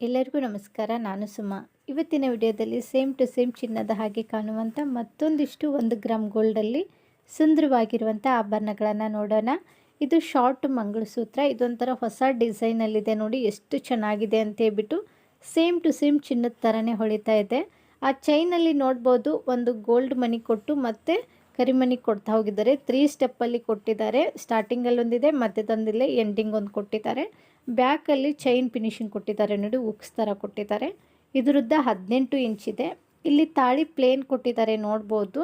ಎಲ್ಲರಿಗೂ ನಮಸ್ಕಾರ, ನಾನು ಸುಮಾ. ಇವತ್ತಿನ ವಿಡಿಯೋದಲ್ಲಿ ಸೇಮ್ ಟು ಸೇಮ್ ಚಿನ್ನದ ಹಾಗೆ ಕಾಣುವಂಥ ಮತ್ತೊಂದಿಷ್ಟು ಒಂದು ಗ್ರಾಮ್ ಗೋಲ್ಡಲ್ಲಿ ಸುಂದರವಾಗಿರುವಂಥ ಆಭರಣಗಳನ್ನು ನೋಡೋಣ. ಇದು ಶಾರ್ಟ್ ಮಂಗಳಸೂತ್ರ, ಇದೊಂಥರ ಹೊಸ ಡಿಸೈನಲ್ಲಿದೆ ನೋಡಿ, ಎಷ್ಟು ಚೆನ್ನಾಗಿದೆ ಅಂತ ಹೇಳ್ಬಿಟ್ಟು ಸೇಮ್ ಟು ಸೇಮ್ ಚಿನ್ನದ ಥರನೇ ಹೊಳಿತಾ ಇದೆ. ಆ ಚೈನಲ್ಲಿ ನೋಡ್ಬೋದು, ಒಂದು ಗೋಲ್ಡ್ ಮನಿ ಕೊಟ್ಟು ಮತ್ತೆ ಕರಿಮನಿ ಕೊಡ್ತಾ ಹೋಗಿದ್ದಾರೆ. ತ್ರೀ ಸ್ಟೆಪ್ಪಲ್ಲಿ ಕೊಟ್ಟಿದ್ದಾರೆ. ಸ್ಟಾರ್ಟಿಂಗಲ್ಲಿ ಒಂದಿದೆ ಮಧ್ಯದೊಂದಿಲ್ಲ ಎಂಡಿಂಗ್ ಒಂದು ಕೊಟ್ಟಿದ್ದಾರೆ. ಬ್ಯಾಕಲ್ಲಿ ಚೈನ್ ಫಿನಿಶಿಂಗ್ ಕೊಟ್ಟಿದ್ದಾರೆ ನೋಡಿ, ಉಕ್ಸ್ ಥರ ಕೊಟ್ಟಿದ್ದಾರೆ. ಇದರದ್ದ ಹದಿನೆಂಟು ಇಂಚಿದೆ ಇಲ್ಲಿ ತಾಳಿ ಪ್ಲೇನ್ ಕೊಟ್ಟಿದ್ದಾರೆ ನೋಡ್ಬೋದು.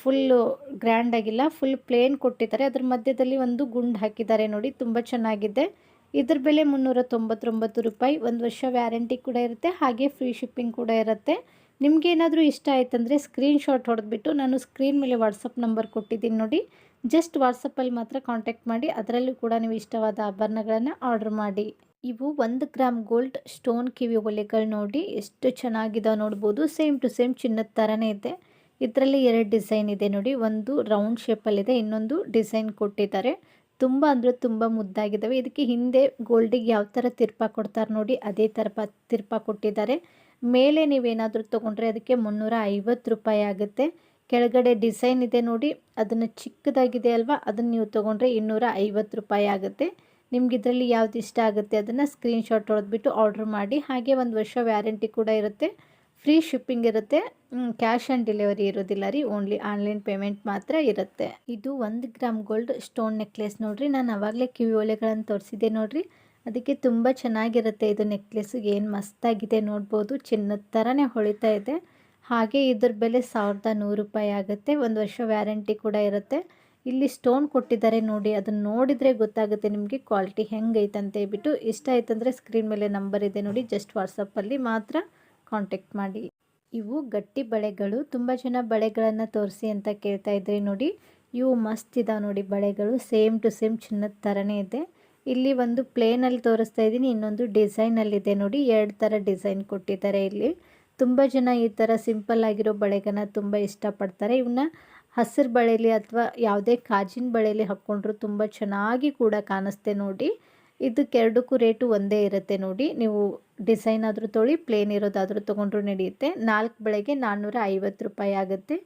ಫುಲ್ಲು ಗ್ರ್ಯಾಂಡ್ ಆಗಿಲ್ಲ ಫುಲ್ ಪ್ಲೇನ್ ಕೊಟ್ಟಿದ್ದಾರೆ. ಅದ್ರ ಮಧ್ಯದಲ್ಲಿ ಒಂದು ಗುಂಡು ಹಾಕಿದ್ದಾರೆ ನೋಡಿ, ತುಂಬ ಚೆನ್ನಾಗಿದೆ. ಇದ್ರ ಬೆಲೆ ಮುನ್ನೂರ ತೊಂಬತ್ತೊಂಬತ್ತು ರೂಪಾಯಿ. ಒಂದು ವರ್ಷ ವ್ಯಾರಂಟಿ ಕೂಡ ಇರುತ್ತೆ, ಹಾಗೆ ಫ್ರೀ ಶಿಪ್ಪಿಂಗ್ ಕೂಡ ಇರುತ್ತೆ. ನಿಮಗೇನಾದರೂ ಇಷ್ಟ ಆಯ್ತಂದರೆ ಸ್ಕ್ರೀನ್ಶಾಟ್ ಹೊಡೆದ್ಬಿಟ್ಟು ನಾನು ಸ್ಕ್ರೀನ್ ಮೇಲೆ ವಾಟ್ಸಪ್ ನಂಬರ್ ಕೊಟ್ಟಿದ್ದೀನಿ ನೋಡಿ. ಜಸ್ಟ್ ವಾಟ್ಸಪ್ಪಲ್ಲಿ ಮಾತ್ರ ಕಾಂಟ್ಯಾಕ್ಟ್ ಮಾಡಿ, ಅದರಲ್ಲೂ ಕೂಡ ನೀವು ಇಷ್ಟವಾದ ಆಭರಣಗಳನ್ನು ಆರ್ಡರ್ ಮಾಡಿ. ಇವು ಒಂದು ಗ್ರಾಮ್ ಗೋಲ್ಡ್ ಸ್ಟೋನ್ ಕಿವಿ ಒಲೆಗಳು ನೋಡಿ ಎಷ್ಟು ಚೆನ್ನಾಗಿದಾವೆ ನೋಡ್ಬೋದು. ಸೇಮ್ ಟು ಸೇಮ್ ಚಿನ್ನದ ಥರನೇ ಇದೆ. ಇದರಲ್ಲಿ ಎರಡು ಡಿಸೈನ್ ಇದೆ ನೋಡಿ. ಒಂದು ರೌಂಡ್ ಶೇಪಲ್ಲಿದೆ ಇನ್ನೊಂದು ಡಿಸೈನ್ ಕೊಟ್ಟಿದ್ದಾರೆ. ತುಂಬ ಅಂದರೆ ತುಂಬ ಮುದ್ದಾಗಿದ್ದಾವೆ ಇದಕ್ಕೆ ಹಿಂದೆ ಗೋಲ್ಡಿಗೆ ಯಾವ ಥರ ತಿರ್ಪ ಕೊಡ್ತಾರೆ ನೋಡಿ, ಅದೇ ಥರ ಪ, ತಿರ್ಪ ಕೊಟ್ಟಿದ್ದಾರೆ. ಮೇಲೆ ನೀವೇನಾದರೂ ತೊಗೊಂಡ್ರೆ ಅದಕ್ಕೆ ಮುನ್ನೂರ ಐವತ್ತು ರೂಪಾಯಿ ಆಗುತ್ತೆ. ಕೆಳಗಡೆ ಡಿಸೈನ್ ಇದೆ ನೋಡಿ. ಅದನ್ನು ಚಿಕ್ಕದಾಗಿದೆ ಅಲ್ವಾ? ಅದನ್ನು ನೀವು ತೊಗೊಂಡ್ರೆ ಇನ್ನೂರ ಐವತ್ತು ರೂಪಾಯಿ ಆಗುತ್ತೆ. ನಿಮ್ಗೆ ಇದರಲ್ಲಿ ಯಾವ್ದು ಇಷ್ಟ ಆಗುತ್ತೆ ಅದನ್ನು ಸ್ಕ್ರೀನ್ಶಾಟ್ ಹೊಡೆದ್ಬಿಟ್ಟು ಆರ್ಡ್ರ್ ಮಾಡಿ. ಹಾಗೆ ಒಂದು ವರ್ಷ ವ್ಯಾರಂಟಿ ಕೂಡ ಇರುತ್ತೆ. ಫ್ರೀ ಶಿಪ್ಪಿಂಗ್ ಇರುತ್ತೆ. ಕ್ಯಾಶ್ ಆನ್ ಡೆಲಿವರಿ ಇರೋದಿಲ್ಲ ರೀ. ಓನ್ಲಿ ಆನ್ಲೈನ್ ಪೇಮೆಂಟ್ ಮಾತ್ರ ಇರುತ್ತೆ. ಇದು ಒಂದು ಗ್ರಾಮ್ ಗೋಲ್ಡ್ ಸ್ಟೋನ್ ನೆಕ್ಲೆಸ್ ನೋಡ್ರಿ. ನಾನು ಅವಾಗಲೇ ಕಿವಿ ಒಲೆಗಳನ್ನು ತೋರಿಸಿದ್ದೆ ನೋಡ್ರಿ. ಅದಕ್ಕೆ ತುಂಬ ಚೆನ್ನಾಗಿರುತ್ತೆ ಇದು ನೆಕ್ಲೆಸ್ಸು ಏನು ಮಸ್ತಾಗಿದೆ ನೋಡ್ಬೋದು. ಚಿನ್ನದ ಥರನೇ ಹೊಳಿತಾ ಇದೆ. ಹಾಗೆ ಇದ್ರ ಬೆಲೆ ಸಾವಿರದ ನೂರು ರೂಪಾಯಿ ಆಗುತ್ತೆ. ಒಂದು ವರ್ಷ ವ್ಯಾರಂಟಿ ಕೂಡ ಇರುತ್ತೆ. ಇಲ್ಲಿ ಸ್ಟೋನ್ ಕೊಟ್ಟಿದ್ದಾರೆ ನೋಡಿ ಅದನ್ನು ನೋಡಿದರೆ ಗೊತ್ತಾಗುತ್ತೆ ನಿಮಗೆ ಕ್ವಾಲಿಟಿ ಹೆಂಗೈತೆ ಅಂತ ಹೇಳ್ಬಿಟ್ಟು. ಇಷ್ಟ ಆಯ್ತಂದರೆ ಸ್ಕ್ರೀನ್ ಮೇಲೆ ನಂಬರ್ ಇದೆ ನೋಡಿ, ಜಸ್ಟ್ ವಾಟ್ಸಪ್ಪಲ್ಲಿ ಮಾತ್ರ ಕಾಂಟ್ಯಾಕ್ಟ್ ಮಾಡಿ. ಇವು ಗಟ್ಟಿ ಬಳೆಗಳು. ತುಂಬ ಜನ ಬಳೆಗಳನ್ನು ತೋರಿಸಿ ಅಂತ ಕೇಳ್ತಾ ಇದ್ರಿ ನೋಡಿ, ಇವು ಮಸ್ತ್ ಇದಾವೆ ನೋಡಿ ಬಳೆಗಳು. ಸೇಮ್ ಟು ಸೇಮ್ ಚಿನ್ನದ ಥರನೇ ಇದೆ. ಇಲ್ಲಿ ಒಂದು ಪ್ಲೇನಲ್ಲಿ ತೋರಿಸ್ತಾ ಇದ್ದೀನಿ, ಇನ್ನೊಂದು ಡಿಸೈನಲ್ಲಿದೆ ನೋಡಿ, ಎರಡು ಥರ ಡಿಸೈನ್ ಕೊಟ್ಟಿದ್ದಾರೆ ಇಲ್ಲಿ. ತುಂಬ ಜನ ಈ ಥರ ಸಿಂಪಲ್ ಆಗಿರೋ ಬಳೆಗನ ತುಂಬ ಇಷ್ಟಪಡ್ತಾರೆ. ಇವನ್ನ ಹಸಿರು ಬಳೆಯಲ್ಲಿ ಅಥವಾ ಯಾವುದೇ ಕಾಜಿನ ಬಳೆಯಲ್ಲಿ ಹಾಕ್ಕೊಂಡ್ರು ತುಂಬ ಚೆನ್ನಾಗಿ ಕೂಡ ಕಾಣಿಸ್ತೆ ನೋಡಿ. ಇದಕ್ಕೆರಡಕ್ಕೂ ರೇಟು ಒಂದೇ ಇರುತ್ತೆ ನೋಡಿ. ನೀವು ಡಿಸೈನ್ ಆದರೂ ತೊಳಿ, ಪ್ಲೇನ್ ಇರೋದಾದರೂ ತೊಗೊಂಡ್ರು ನಡೆಯುತ್ತೆ. ನಾಲ್ಕು ಬಳೆಗೆ ನಾನ್ನೂರ ರೂಪಾಯಿ ಆಗುತ್ತೆ.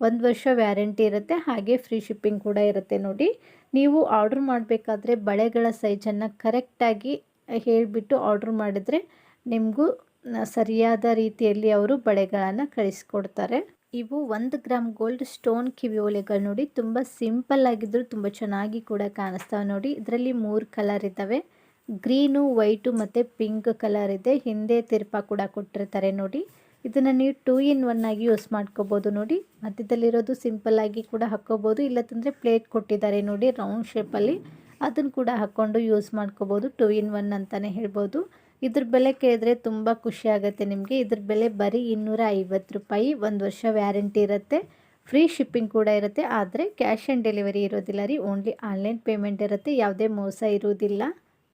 ಒಂದು ವರ್ಷ ವ್ಯಾರಂಟಿ ಇರುತ್ತೆ. ಹಾಗೆ ಫ್ರೀ ಶಿಪ್ಪಿಂಗ್ ಕೂಡ ಇರುತ್ತೆ ನೋಡಿ. ನೀವು ಆರ್ಡ್ರ್ ಮಾಡಬೇಕಾದ್ರೆ ಬಳೆಗಳ ಸೈಜನ್ನು ಕರೆಕ್ಟಾಗಿ ಹೇಳಿಬಿಟ್ಟು ಆರ್ಡ್ರ್ ಮಾಡಿದರೆ ನಿಮಗೂ ಸರಿಯಾದ ರೀತಿಯಲ್ಲಿ ಅವರು ಬಳೆಗಳನ್ನು ಕಳಿಸ್ಕೊಡ್ತಾರೆ. ಇವು ಒಂದು ಗ್ರಾಮ್ ಗೋಲ್ಡ್ ಸ್ಟೋನ್ ಕಿವಿ ಓಲೆಗಳು ನೋಡಿ ತುಂಬ ಸಿಂಪಲ್ ಆಗಿದ್ರು ತುಂಬ ಚೆನ್ನಾಗಿ ಕೂಡ ಕಾಣಿಸ್ತಾವೆ ನೋಡಿ. ಇದರಲ್ಲಿ ಮೂರು ಕಲರ್ ಇದ್ದಾವೆ. ಗ್ರೀನು, ವೈಟು ಮತ್ತು ಪಿಂಕ್ ಕಲರ್ ಇದೆ. ಹಿಂದೆ ತಿರ್ಪ ಕೂಡ ಕೊಟ್ಟಿರ್ತಾರೆ ನೋಡಿ. ಇದನ್ನು ನೀವು ಟೂ ಇನ್ ಒನ್ ಆಗಿ ಯೂಸ್ ಮಾಡ್ಕೋಬೋದು ನೋಡಿ. ಮಧ್ಯದಲ್ಲಿರೋದು ಆಗಿ ಕೂಡ ಹಾಕ್ಕೋಬೋದು. ಇಲ್ಲತ್ತಂದರೆ ಪ್ಲೇಟ್ ಕೊಟ್ಟಿದ್ದಾರೆ ನೋಡಿ ರೌಂಡ್ ಶೇಪಲ್ಲಿ. ಅದನ್ನು ಕೂಡ ಹಾಕ್ಕೊಂಡು ಯೂಸ್ ಮಾಡ್ಕೋಬೋದು ಟೂ ಇನ್ ಒನ್ ಅಂತಲೇ ಹೇಳ್ಬೋದು. ಇದ್ರ ಬೆಲೆ ಕೇಳಿದ್ರೆ ತುಂಬ ಖುಷಿ ಆಗುತ್ತೆ ನಿಮಗೆ. ಇದ್ರ ಬೆಲೆ ಬರೀ ಇನ್ನೂರ ಐವತ್ತು ರೂಪಾಯಿ ಒಂದು ವರ್ಷ ವ್ಯಾರಂಟಿ ಇರುತ್ತೆ. ಫ್ರೀ ಶಿಪ್ಪಿಂಗ್ ಕೂಡ ಇರುತ್ತೆ. ಆದರೆ ಕ್ಯಾಶ್ ಆನ್ ಡೆಲಿವರಿ ಇರೋದಿಲ್ಲ ರೀ. ಓನ್ಲಿ ಆನ್ಲೈನ್ ಪೇಮೆಂಟ್ ಇರುತ್ತೆ. ಯಾವುದೇ ಮೋಸ ಇರುವುದಿಲ್ಲ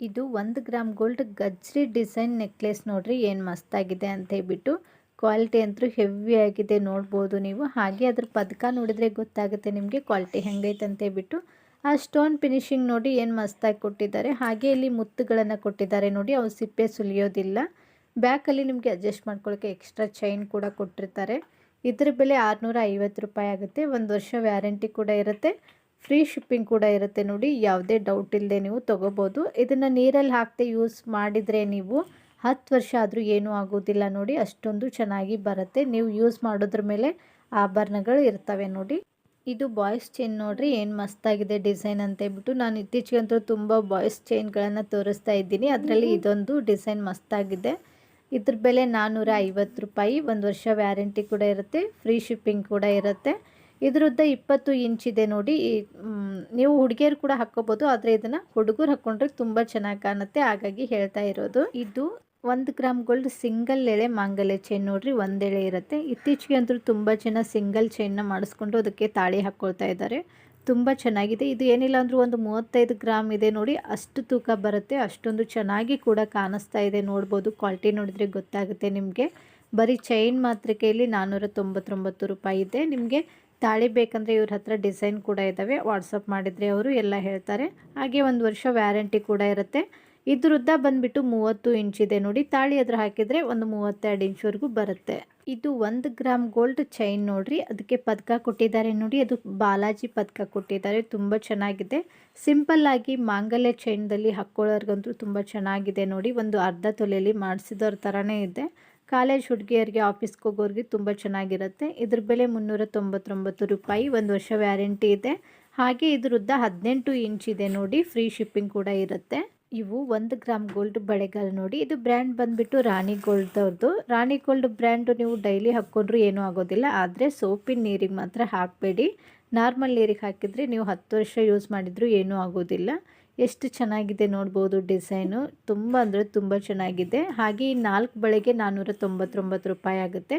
ಇದು ಒಂದು ಗ್ರಾಮ್ ಗೋಲ್ಡ್ ಗಜ್ರಿ ಡಿಸೈನ್ ನೆಕ್ಲೆಸ್ ನೋಡ್ರಿ. ಏನು ಮಸ್ತಾಗಿದೆ ಅಂತ ಹೇಳ್ಬಿಟ್ಟು ಕ್ವಾಲಿಟಿ ಅಂತೂ ಹೆವಿ ಆಗಿದೆ. ನೋಡ್ಬೋದು ನೀವು. ಹಾಗೆ ಅದ್ರ ಪದಕ ನೋಡಿದರೆ ಗೊತ್ತಾಗುತ್ತೆ ನಿಮಗೆ. ಕ್ವಾಲಿಟಿ ಹೆಂಗೈತೆ ಅಂತ ಹೇಳ್ಬಿಟ್ಟು ಆ ಸ್ಟೋನ್ ಫಿನಿಶಿಂಗ್ ನೋಡಿ ಏನು ಮಸ್ತಾಗಿ ಕೊಟ್ಟಿದ್ದಾರೆ. ಹಾಗೆ ಇಲ್ಲಿ ಮುತ್ತುಗಳನ್ನು ಕೊಟ್ಟಿದ್ದಾರೆ ನೋಡಿ. ಅವು ಸಿಪ್ಪೆ ಸುಲಿಯೋದಿಲ್ಲ. ಬ್ಯಾಕಲ್ಲಿ ನಿಮಗೆ ಅಡ್ಜಸ್ಟ್ ಮಾಡ್ಕೊಳ್ಳೋಕ್ಕೆ ಎಕ್ಸ್ಟ್ರಾ ಚೈನ್ ಕೂಡ ಕೊಟ್ಟಿರ್ತಾರೆ. ಇದ್ರ ಬೆಲೆ ಆರುನೂರ ಐವತ್ತು ರೂಪಾಯಿ ಆಗುತ್ತೆ. ಒಂದು ವರ್ಷ ವ್ಯಾರಂಟಿ ಕೂಡ ಇರುತ್ತೆ. ಫ್ರೀ ಶಿಪ್ಪಿಂಗ್ ಕೂಡ ಇರುತ್ತೆ ನೋಡಿ. ಯಾವುದೇ ಡೌಟ್ ಇಲ್ಲದೆ ನೀವು ತೊಗೋಬೋದು. ಇದನ್ನು ನೀರಲ್ಲಿ ಹಾಕ್ತೆ ಯೂಸ್ ಮಾಡಿದರೆ ನೀವು ಹತ್ತು ವರ್ಷ ಆದರೂ ಏನೂ ಆಗೋದಿಲ್ಲ ನೋಡಿ. ಅಷ್ಟೊಂದು ಚೆನ್ನಾಗಿ ಬರುತ್ತೆ. ನೀವು ಯೂಸ್ ಮಾಡೋದ್ರ ಮೇಲೆ ಆಭರಣಗಳು ಇರ್ತವೆ ನೋಡಿ. ಇದು ಬಾಯ್ಸ್ ಚೈನ್ ನೋಡ್ರಿ ಏನು ಮಸ್ತಾಗಿದೆ ಡಿಸೈನ್ ಅಂತ ಹೇಳ್ಬಿಟ್ಟು ನಾನು ಇತ್ತೀಚೆಗಂತೂ ತುಂಬ ಬಾಯ್ಸ್ ಚೈನ್ಗಳನ್ನು ತೋರಿಸ್ತಾ ಇದ್ದೀನಿ. ಅದರಲ್ಲಿ ಇದೊಂದು ಡಿಸೈನ್ ಮಸ್ತಾಗಿದೆ. ಇದ್ರ ಬೆಲೆ ನಾನ್ನೂರ ಐವತ್ತು ರೂಪಾಯಿ ಒಂದು ವರ್ಷ ವ್ಯಾರಂಟಿ ಕೂಡ ಇರುತ್ತೆ ಫ್ರೀ ಶಿಪ್ಪಿಂಗ್ ಕೂಡ ಇರುತ್ತೆ. ಇದ್ರದ್ದು ಇಪ್ಪತ್ತು ಇಂಚ್ ಇದೆ ನೋಡಿ ನೀವು ಹುಡುಗಿಯರು ಕೂಡ ಹಾಕ್ಕೋಬೋದು ಆದರೆ ಇದನ್ನು ಹುಡುಗರು ಹಾಕ್ಕೊಂಡ್ರೆ ತುಂಬ ಚೆನ್ನಾಗಿ ಕಾಣುತ್ತೆ ಹಾಗಾಗಿ ಹೇಳ್ತಾ ಇರೋದು. ಇದು ಒಂದು ಗ್ರಾಮ್ ಗೋಲ್ಡ್ ಸಿಂಗಲ್ ಎಳೆ ಮಾಂಗಲ್ಯ ಚೈನ್ ನೋಡ್ರಿ ಒಂದೆಳೆ ಇರುತ್ತೆ. ಇತ್ತೀಚೆಗೆ ಅಂತೂ ತುಂಬ ಜನ ಸಿಂಗಲ್ ಚೈನ್ನ ಮಾಡಿಸ್ಕೊಂಡು ಅದಕ್ಕೆ ತಾಳಿ ಹಾಕ್ಕೊಳ್ತಾ ಇದ್ದಾರೆ ತುಂಬ ಚೆನ್ನಾಗಿದೆ. ಇದು ಏನಿಲ್ಲ ಅಂದರೂ ಒಂದು ಮೂವತ್ತೈದು ಗ್ರಾಮ್ ಇದೆ ನೋಡಿ. ಅಷ್ಟು ತೂಕ ಬರುತ್ತೆ. ಅಷ್ಟೊಂದು ಚೆನ್ನಾಗಿ ಕೂಡ ಕಾಣಿಸ್ತಾ ಇದೆ. ನೋಡ್ಬೋದು. ಕ್ವಾಲಿಟಿ ನೋಡಿದರೆ ಗೊತ್ತಾಗುತ್ತೆ ನಿಮಗೆ. ಬರೀ ಚೈನ್ ಮಾತ್ರಕ್ಕೆಯಲ್ಲಿ ನಾನ್ನೂರ ತೊಂಬತ್ತೊಂಬತ್ತು ರೂಪಾಯಿ ಇದೆ. ನಿಮಗೆ ತಾಳಿ ಬೇಕಂದರೆ ಇವ್ರ ಹತ್ರ ಡಿಸೈನ್ ಕೂಡ ಇದ್ದಾವೆ ವಾಟ್ಸಪ್ ಮಾಡಿದರೆ ಅವರು ಎಲ್ಲ ಹೇಳ್ತಾರೆ. ಹಾಗೆ ಒಂದು ವರ್ಷ ವ್ಯಾರಂಟಿ ಕೂಡ ಇರುತ್ತೆ. ಇದ್ರ ಉದ್ದ ಬಂದ್ಬಿಟ್ಟು ಮೂವತ್ತು ಇಂಚ್ ಇದೆ ನೋಡಿ. ತಾಳಿ ಅದ್ರ ಹಾಕಿದರೆ ಒಂದು ಮೂವತ್ತೆರಡು ಇಂಚ್ವರೆಗೂ ಬರುತ್ತೆ. ಇದು ಒಂದು ಗ್ರಾಮ್ ಗೋಲ್ಡ್ ಚೈನ್ ನೋಡ್ರಿ. ಅದಕ್ಕೆ ಪದಕ ಕೊಟ್ಟಿದ್ದಾರೆ ನೋಡಿ. ಅದು ಬಾಲಾಜಿ ಪದಕ ಕೊಟ್ಟಿದ್ದಾರೆ. ತುಂಬ ಚೆನ್ನಾಗಿದೆ. ಸಿಂಪಲ್ ಆಗಿ ಮಾಂಗಲ್ಯ ಚೈನ್ದಲ್ಲಿ ಹಾಕ್ಕೊಳ್ಳೋರ್ಗಂತೂ ತುಂಬ ಚೆನ್ನಾಗಿದೆ ನೋಡಿ. ಒಂದು ಅರ್ಧ ತೊಲೆಯಲ್ಲಿ ಮಾಡಿಸಿದವ್ರ ಥರನೇ ಇದೆ. ಕಾಲೇಜ್ ಹುಡುಗಿಯರಿಗೆ, ಆಫೀಸ್ಗೆ ಹೋಗೋರಿಗೆ ತುಂಬ ಚೆನ್ನಾಗಿರುತ್ತೆ. ಇದ್ರ ಬೆಲೆ ಮುನ್ನೂರ ತೊಂಬತ್ತೊಂಬತ್ತು ರೂಪಾಯಿ. ಒಂದು ವರ್ಷ ವ್ಯಾರಂಟಿ ಇದೆ. ಹಾಗೆ ಇದ್ರ ಉದ್ದ ಹದಿನೆಂಟು ಇಂಚ್ ಇದೆ ನೋಡಿ. ಫ್ರೀ ಶಿಪ್ಪಿಂಗ್ ಕೂಡ ಇರುತ್ತೆ. ಇವು ಒಂದು ಗ್ರಾಮ್ ಗೋಲ್ಡ್ ಬಳೆಗಾಲ ನೋಡಿ. ಇದು ಬ್ರ್ಯಾಂಡ್ ಬಂದ್ಬಿಟ್ಟು ರಾಣಿ ಗೋಲ್ಡ್ದವ್ರದ್ದು ರಾಣಿ ಗೋಲ್ಡ್ ಬ್ರ್ಯಾಂಡು ನೀವು ಡೈಲಿ ಹಾಕ್ಕೊಂಡ್ರು ಏನೂ ಆಗೋದಿಲ್ಲ. ಆದರೆ ಸೋಪಿನ ನೀರಿಗೆ ಮಾತ್ರ ಹಾಕಬೇಡಿ. ನಾರ್ಮಲ್ ನೀರಿಗೆ ಹಾಕಿದರೆ ನೀವು ಹತ್ತು ವರ್ಷ ಯೂಸ್ ಮಾಡಿದರೂ ಏನೂ ಆಗೋದಿಲ್ಲ. ಎಷ್ಟು ಚೆನ್ನಾಗಿದೆ ನೋಡ್ಬೋದು ಡಿಸೈನು ತುಂಬ ಅಂದರೆ ತುಂಬ ಚೆನ್ನಾಗಿದೆ. ಹಾಗೆ ಈ ನಾಲ್ಕು ಬಳೆಗೆ ನಾನ್ನೂರ ತೊಂಬತ್ತೊಂಬತ್ತು ರೂಪಾಯಿ ಆಗುತ್ತೆ.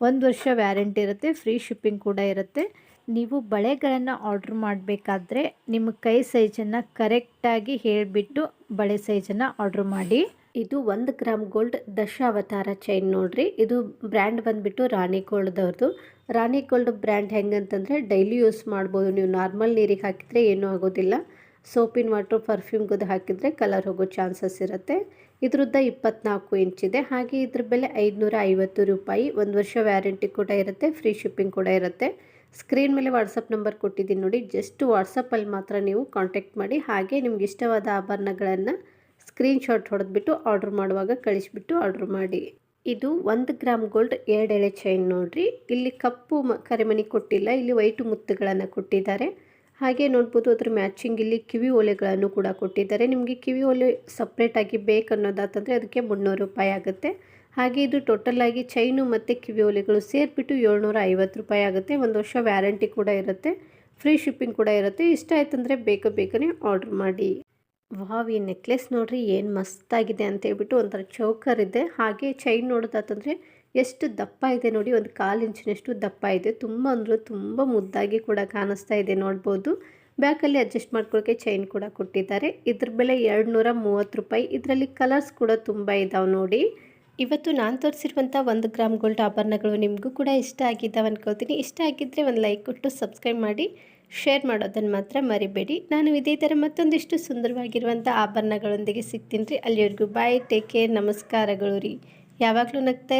ಒಂದು ವರ್ಷ ವ್ಯಾರಂಟಿ ಇರುತ್ತೆ. ಫ್ರೀ ಶಿಪ್ಪಿಂಗ್ ಕೂಡ ಇರುತ್ತೆ. ನೀವು ಬಳೆಗಳನ್ನು ಆರ್ಡ್ರ್ ಮಾಡಬೇಕಾದ್ರೆ ನಿಮ್ಮ ಕೈ ಸೈಜನ್ನು ಕರೆಕ್ಟಾಗಿ ಹೇಳಿಬಿಟ್ಟು ಬಳೆ ಸೈಜನ್ನು ಆರ್ಡ್ರ್ ಮಾಡಿ. ಇದು ಒಂದು ಗ್ರಾಮ್ ಗೋಲ್ಡ್ ದಶಾವತಾರ ಚೈನ್ ನೋಡ್ರಿ. ಇದು ಬ್ರ್ಯಾಂಡ್ ಬಂದುಬಿಟ್ಟು ರಾಣಿ ಗೋಲ್ಡ್ದವ್ರದ್ದು ರಾಣಿ ಗೋಲ್ಡ್ ಬ್ರ್ಯಾಂಡ್ ಹೆಂಗಂತಂದರೆ ಡೈಲಿ ಯೂಸ್ ಮಾಡ್ಬೋದು. ನೀವು ನಾರ್ಮಲ್ ನೀರಿಗೆ ಹಾಕಿದರೆ ಏನೂ ಆಗೋದಿಲ್ಲ. ಸೋಪಿನ ವಾಟ್ರು ಪರ್ಫ್ಯೂಮ್ಗದು ಹಾಕಿದರೆ ಕಲರ್ ಹೋಗೋ ಚಾನ್ಸಸ್ ಇರುತ್ತೆ. ಇದ್ರದ್ದ ಇಪ್ಪತ್ನಾಲ್ಕು ಇಂಚಿದೆ ಹಾಗೆ ಇದ್ರ ಬೆಲೆ ಐದುನೂರ ಐವತ್ತು ರೂಪಾಯಿ. ಒಂದು ವರ್ಷ ವ್ಯಾರಂಟಿ ಕೂಡ ಇರುತ್ತೆ ಫ್ರೀ ಶಿಪ್ಪಿಂಗ್ ಕೂಡ ಇರುತ್ತೆ. ಸ್ಕ್ರೀನ್ ಮೇಲೆ ವಾಟ್ಸಪ್ ನಂಬರ್ ಕೊಟ್ಟಿದ್ದೀನಿ ನೋಡಿ ಜಸ್ಟ್ ವಾಟ್ಸಪ್ಪಲ್ಲಿ ಮಾತ್ರ ನೀವು ಕಾಂಟ್ಯಾಕ್ಟ್ ಮಾಡಿ. ಹಾಗೆ ನಿಮ್ಗೆ ಇಷ್ಟವಾದ ಆಭರಣಗಳನ್ನು ಸ್ಕ್ರೀನ್ಶಾಟ್ ಹೊಡೆದ್ಬಿಟ್ಟು ಆರ್ಡ್ರ್ ಮಾಡುವಾಗ ಕಳಿಸ್ಬಿಟ್ಟು ಆರ್ಡ್ರ್ ಮಾಡಿ. ಇದು ಒಂದು ಗ್ರಾಮ್ ಗೋಲ್ಡ್ ಎರಡು ಎಳೆ ಚೈನ್ ನೋಡಿರಿ. ಇಲ್ಲಿ ಕಪ್ಪು ಮ, ಕರೆಮಣಿ ಕೊಟ್ಟಿಲ್ಲ, ಇಲ್ಲಿ ವೈಟು ಮುತ್ತುಗಳನ್ನು ಕೊಟ್ಟಿದ್ದಾರೆ. ಹಾಗೆ ನೋಡ್ಬೋದು ಅದ್ರ ಮ್ಯಾಚಿಂಗ್ ಇಲ್ಲಿ ಕಿವಿ ಓಲೆಗಳನ್ನು ಕೂಡ ಕೊಟ್ಟಿದ್ದಾರೆ. ನಿಮಗೆ ಕಿವಿ ಓಲೆ ಸಪ್ರೇಟಾಗಿ ಬೇಕನ್ನೋದಾತಂದರೆ ಅದಕ್ಕೆ ಮುನ್ನೂರು ರೂಪಾಯಿ ಆಗುತ್ತೆ. ಹಾಗೆ ಇದು ಟೋಟಲ್ ಆಗಿ ಚೈನು ಮತ್ತು ಕಿವಿ ಓಲೆಗಳು ಸೇರಿಬಿಟ್ಟು ಏಳ್ನೂರ ಐವತ್ತು ರೂಪಾಯಿ ಆಗುತ್ತೆ. ಒಂದು ವರ್ಷ ವ್ಯಾರಂಟಿ ಕೂಡ ಇರುತ್ತೆ. ಫ್ರೀ ಶಿಪ್ಪಿಂಗ್ ಕೂಡ ಇರುತ್ತೆ. ಇಷ್ಟ ಆಯ್ತಂದರೆ ಬೇಗ ಬೇಗನೆ ಆರ್ಡ್ರ್ ಮಾಡಿ. ವಾವ್ ಈ ನೆಕ್ಲೆಸ್ ನೋಡ್ರಿ ಏನು ಮಸ್ತಾಗಿದೆ ಅಂತ ಹೇಳ್ಬಿಟ್ಟು ಒಂಥರ ಚೌಕರ್ ಇದೆ. ಹಾಗೆ ಚೈನ್ ನೋಡೋದಾತಂದರೆ ಎಷ್ಟು ದಪ್ಪ ಇದೆ ನೋಡಿ, ಒಂದು ಕಾಲು ಇಂಚಿನಷ್ಟು ದಪ್ಪ ಇದೆ. ತುಂಬ ಅಂದರೆ ತುಂಬ ಮುದ್ದಾಗಿ ಕೂಡ ಕಾಣಿಸ್ತಾ ಇದೆ ನೋಡ್ಬೋದು. ಬ್ಯಾಕಲ್ಲಿ ಅಡ್ಜಸ್ಟ್ ಮಾಡ್ಕೊಳ್ಳೋಕ್ಕೆ ಚೈನ್ ಕೂಡ ಕೊಟ್ಟಿದ್ದಾರೆ. ಇದ್ರ ಬೆಲೆ ಎರಡು ನೂರ ಮೂವತ್ತು ರೂಪಾಯಿ. ಇದರಲ್ಲಿ ಕಲರ್ಸ್ ಕೂಡ ತುಂಬ ಇದ್ದಾವೆ ನೋಡಿ. ಇವತ್ತು ನಾನು ತೋರಿಸಿರುವಂಥ ಒಂದು ಗ್ರಾಮ್ ಗೋಲ್ಡ್ ಆಭರಣಗಳು ನಿಮಗೂ ಕೂಡ ಇಷ್ಟ ಆಗಿದ್ದಾವೆ ಅನ್ಕೋತೀನಿ ಇಷ್ಟ ಆಗಿದ್ದರೆ ಒಂದು ಲೈಕ್ ಕೊಟ್ಟು ಸಬ್ಸ್ಕ್ರೈಬ್ ಮಾಡಿ ಶೇರ್ ಮಾಡೋದನ್ನು ಮಾತ್ರ ಮರಿಬೇಡಿ. ನಾನು ಇದೇ ಥರ ಮತ್ತೊಂದಿಷ್ಟು ಸುಂದರವಾಗಿರುವಂಥ ಆಭರಣಗಳೊಂದಿಗೆ ಸಿಗ್ತೀನಿ ರೀ. ಅಲ್ಲಿವರೆಗೂ ಬಾಯ್ ಟೇಕ್ ಕೇರ್ ನಮಸ್ಕಾರಗಳು ರೀ. ಯಾವಾಗಲೂ ನಗ್ತಾ